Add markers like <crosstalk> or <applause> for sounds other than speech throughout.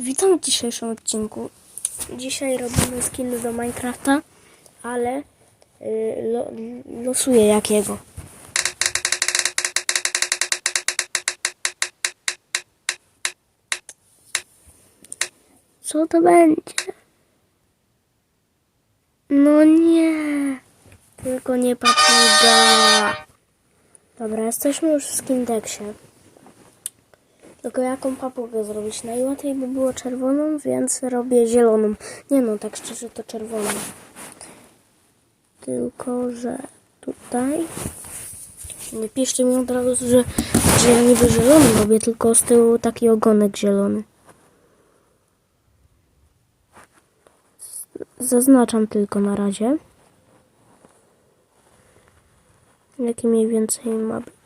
Witam w dzisiejszym odcinku. Dzisiaj robimy skiny do Minecrafta, ale y, lo, losuję jakiego. Co to będzie? No nie, tylko nie papuga. Dobra, jesteśmy już w Skindexie. Tylko jaką papugę zrobić? Najłatwiej by było czerwoną, więc robię zieloną. Nie no, tak szczerze to czerwoną. Tylko, że tutaj... Nie piszcie mi od razu, że, że ja niby zielony robię, tylko z tyłu taki ogonek zielony. Zaznaczam tylko na razie. Jaki mniej więcej ma być.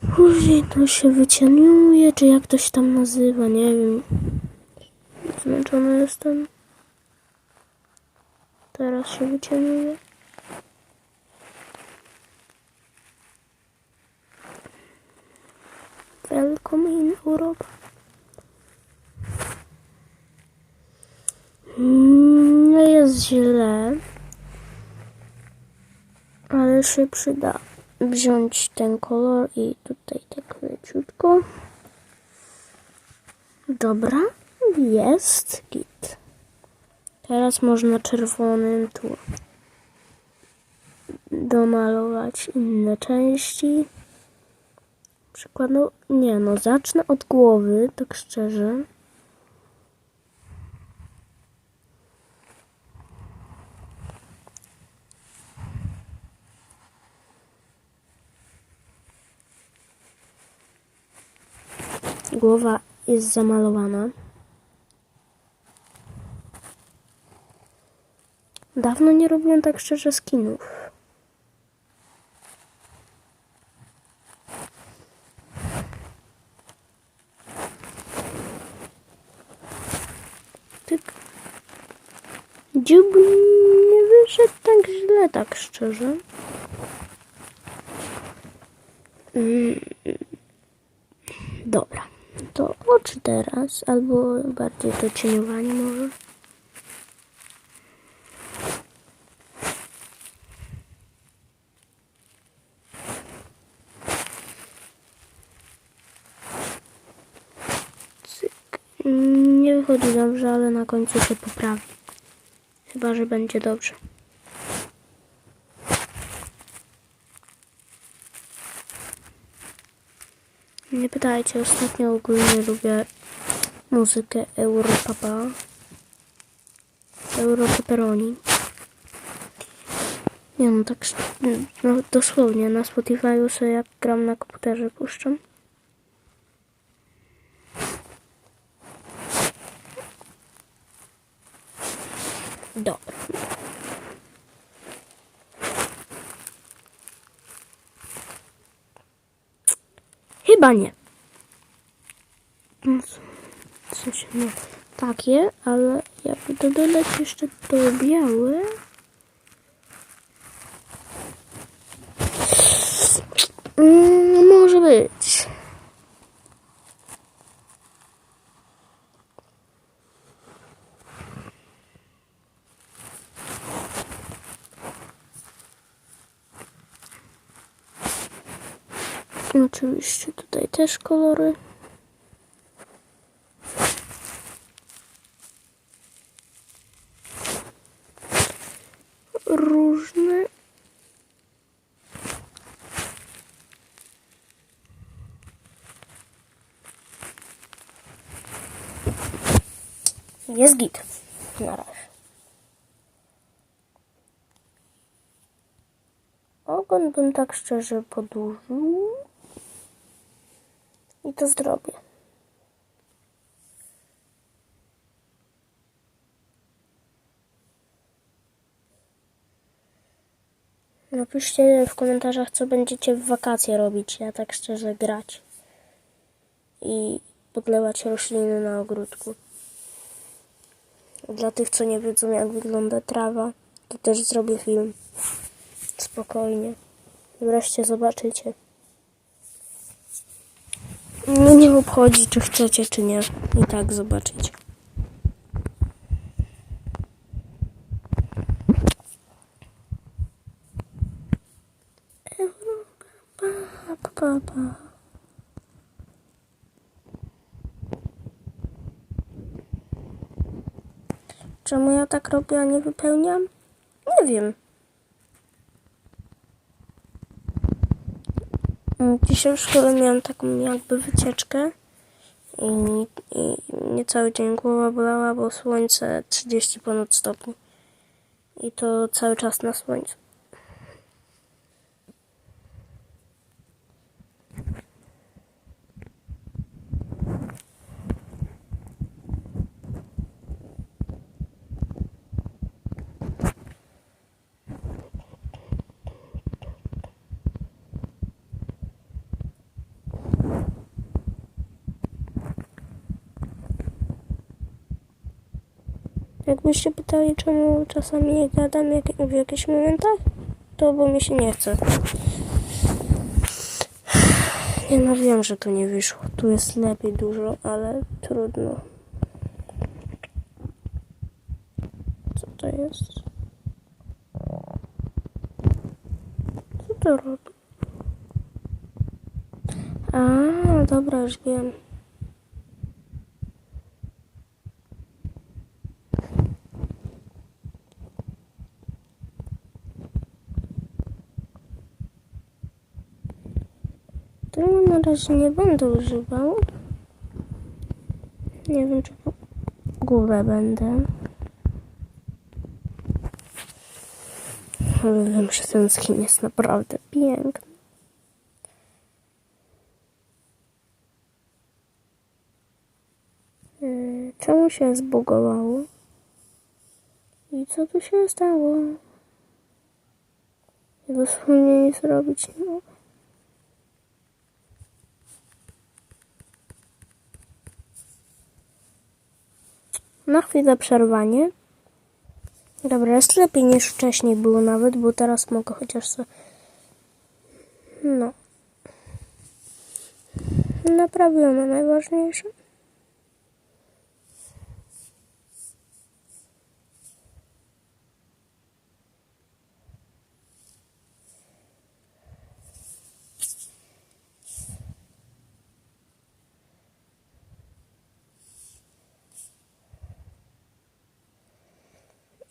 Później to się wycieniuje, czy jak to się tam nazywa, nie wiem. Zmęczony jestem. Teraz się wycieniuje. Welcome in Europa. Mm, Nie jest źle. Ale się przyda wziąć ten kolor i tutaj tak leciutko. Dobra, jest git. Teraz można czerwonym tu domalować inne części. Przykładowo, nie no, zacznę od głowy, tak szczerze. Głowa jest zamalowana. Dawno nie robiłem tak szczerze skinów. Tyk. Dziób nie wyszedł tak źle, tak szczerze. Mm. Dobra, to oczy teraz, albo bardziej to cieniowanie może. Cyk. Nie wychodzi dobrze, ale na końcu się poprawi. Chyba, że będzie dobrze. Nie pytajcie, ostatnio ogólnie lubię muzykę Europapa. Europeperoni. Nie no, tak no, dosłownie na Spotify'u sobie jak gram na komputerze puszczam. Dobra. Chyba nie. No, W sensie, no, takie, ale jakby dodać jeszcze to białe. Mm, może być. Oczywiście tutaj też kolory. Różne. Jest git. Na razie. Ogon bym tak szczerze podłużył. To zrobię. Napiszcie w komentarzach, co będziecie w wakacje robić. Ja tak szczerze grać. I podlewać rośliny na ogródku. Dla tych, co nie wiedzą, jak wygląda trawa, to też zrobię film. Spokojnie. Wreszcie zobaczycie. Mnie nie obchodzi, czy chcecie, czy nie. I tak pa. Czemu ja tak robię, a nie wypełniam? Nie wiem. Dzisiaj w szkole miałam taką jakby wycieczkę i, i mnie cały dzień głowa bolała, bo słońce 30 ponad stopni. I to cały czas na słońcu. Jakbyście pytali, czemu czasami nie gadam jak, w jakichś momentach, to bo mi się nie chce. <sighs> Ja no wiem, że to nie wyszło. Tu jest lepiej dużo, ale trudno. Co to jest? Co to robi? A, dobra, już wiem. Tego na razie nie będę używał. Nie wiem, czy górę będę. Ale wiem, że ten skin jest naprawdę piękny. Yy, Czemu się zbugowało? I co tu się stało? Dosłownie nic robić nie mogę. Na chwilę przerwanie. Dobra, jest lepiej niż wcześniej było nawet, bo teraz mogę chociaż sobie... No. Naprawione najważniejsze.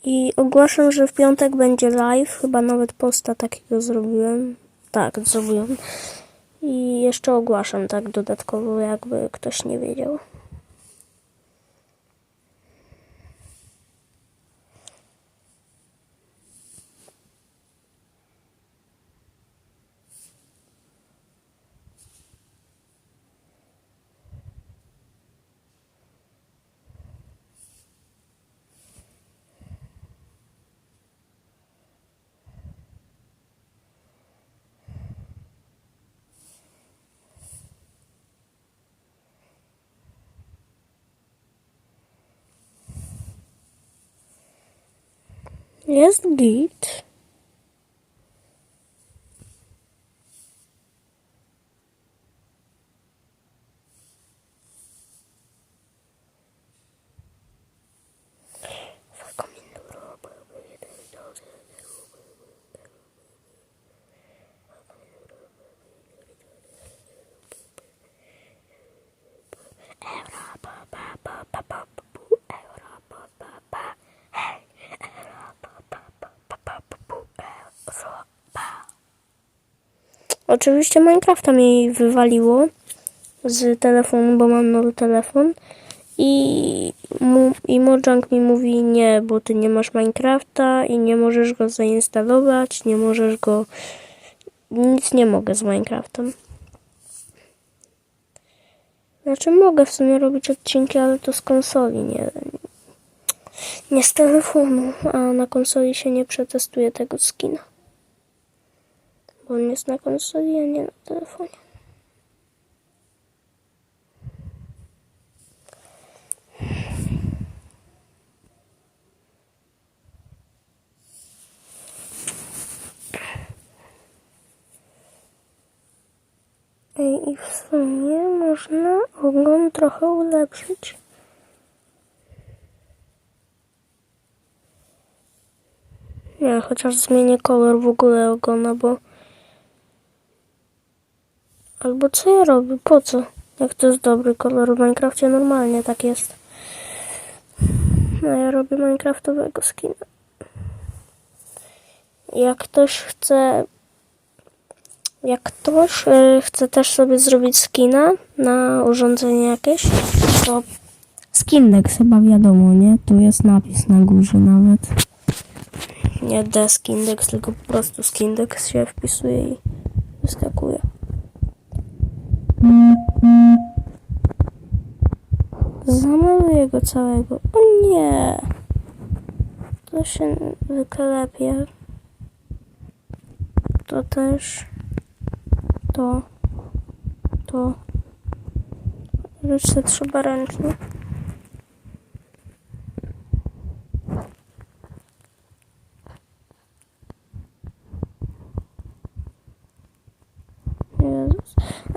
I ogłaszam, że w piątek będzie live. Chyba nawet posta takiego zrobiłem. Tak, zrobiłem. I jeszcze ogłaszam tak dodatkowo, jakby ktoś nie wiedział. Jest git. Oczywiście Minecrafta mi wywaliło z telefonu, bo mam nowy telefon. I, mu, I Mojang mi mówi nie, bo ty nie masz Minecrafta i nie możesz go zainstalować, nie możesz go... Nic nie mogę z Minecraftem. Znaczy mogę w sumie robić odcinki, ale to z konsoli, nie, nie z telefonu, a na konsoli się nie przetestuje tego skina. Bo on jest na konsoli, a nie na telefonie. I w sumie można ogon trochę ulepszyć. Nie, chociaż zmienię kolor w ogóle ogona, bo... Albo co ja robię? Po co? Jak to jest dobry kolor w Minecrafcie, normalnie tak jest. No ja robię Minecraftowego skina. Jak ktoś chce... Jak ktoś y, chce też sobie zrobić skina na urządzenie jakieś, to Skindex chyba wiadomo, nie? Tu jest napis na górze nawet. nie desk index, tylko po prostu skindex się wpisuje i wyskakuje. Zamaluję go całego. O nie! To się wyklepie. To też. To. To. Resztę trzeba ręcznie.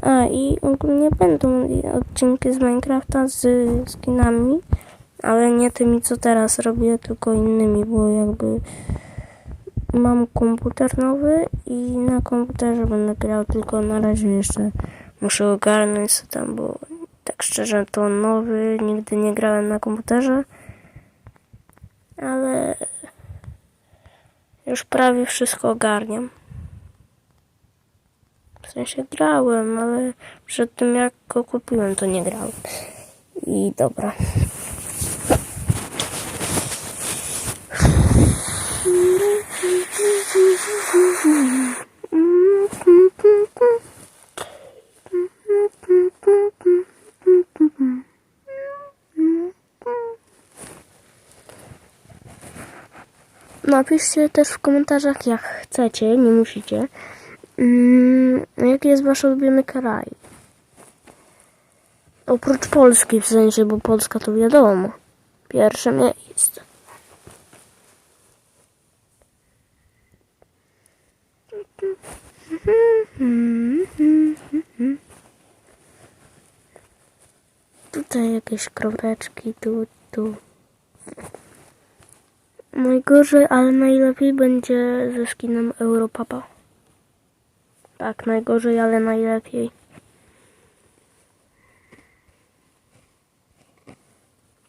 A i ogólnie będą odcinki z Minecrafta z skinami, ale nie tymi co teraz robię, tylko innymi, bo jakby mam komputer nowy i na komputerze będę grał, tylko na razie jeszcze muszę ogarnąć co tam, bo tak szczerze to nowy, nigdy nie grałem na komputerze, ale już prawie wszystko ogarniam. W sensie grałem, ale przed tym jak go kupiłem, to nie grałem. I dobra. Napiszcie też w komentarzach jak chcecie, nie musicie. Mm, jaki jest wasz ulubiony kraj? Oprócz Polski w sensie, bo Polska to wiadomo. Pierwsze miejsce. Tutaj jakieś kropeczki, tu, tu. Najgorzej, ale najlepiej będzie ze skinem Europapa. Tak, najgorzej, ale najlepiej.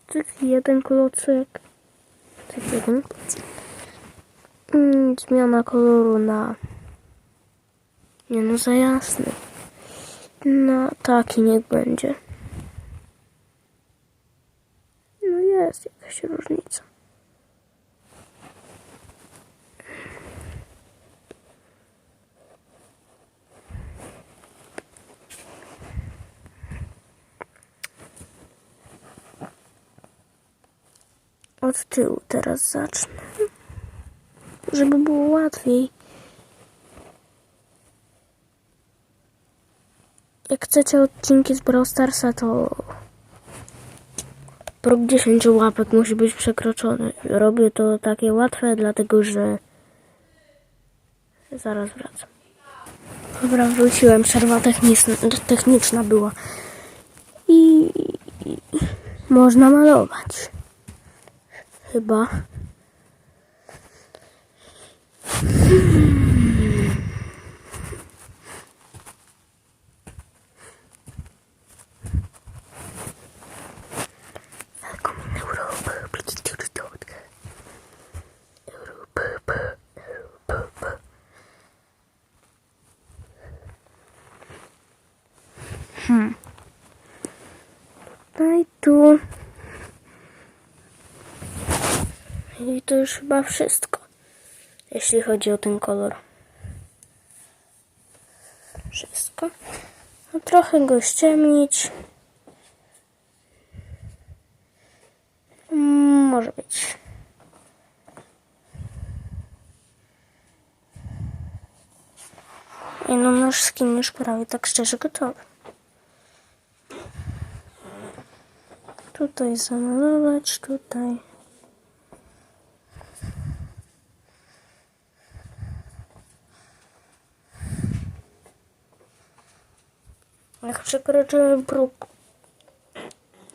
Cyk, jeden klocek. Cyk, jeden klocek. Mm, zmiana koloru na... Nie no, za jasny. Na taki niech będzie. No jest jakaś różnica. Od tyłu teraz zacznę. Żeby było łatwiej. Jak chcecie odcinki z Brawl Starsa, to próg 10 łapek musi być przekroczony. Robię to takie łatwe, dlatego że zaraz wracam. Dobra, wróciłem. Przerwa techniczna, była. I można malować. 对吧？To już chyba wszystko, jeśli chodzi o ten kolor. Wszystko. No, trochę go ściemnić. Mm, Może być. I no nasz skin już prawie tak szczerze gotowy. Tutaj zamalować, tutaj. Przekroczyłem próg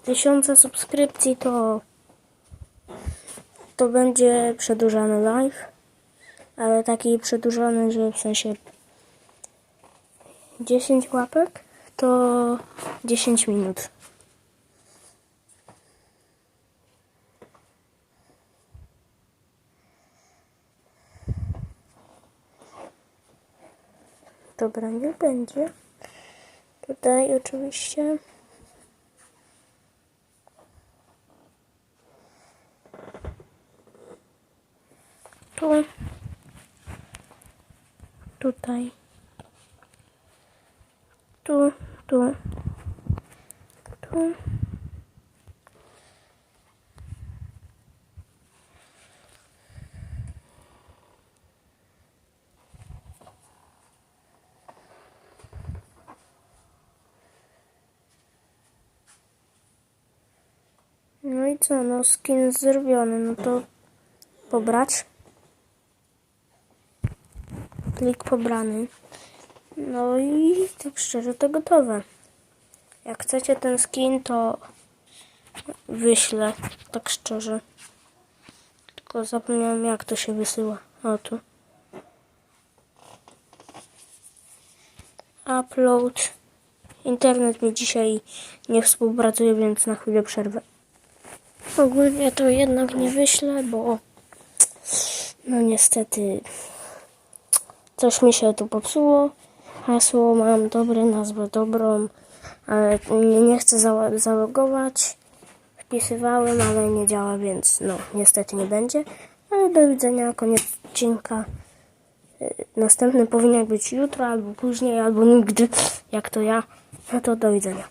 tysiąca subskrypcji, to to będzie przedłużany live, ale taki przedłużony, że w sensie 10 łapek to 10 minut. Dobra, nie będzie. Tutaj oczywiście. Tu. Tutaj. Tu, tu. Tu. No i co, no skin zrobiony, no to pobrać. Plik pobrany. No i tak szczerze to gotowe. Jak chcecie ten skin, to wyślę, tak szczerze. Tylko zapomniałem jak to się wysyła. O tu. Upload. Internet mi dzisiaj nie współpracuje, więc na chwilę przerwę. Ogólnie to jednak nie wyślę, bo no niestety coś mi się tu popsuło. Hasło mam dobre, nazwę dobrą, ale nie, nie chcę zała- zalogować. Wpisywałem, ale nie działa, więc no niestety nie będzie. Ale do widzenia, koniec odcinka. Y, Następny powinien być jutro, albo później, albo nigdy, jak to ja. No to do widzenia.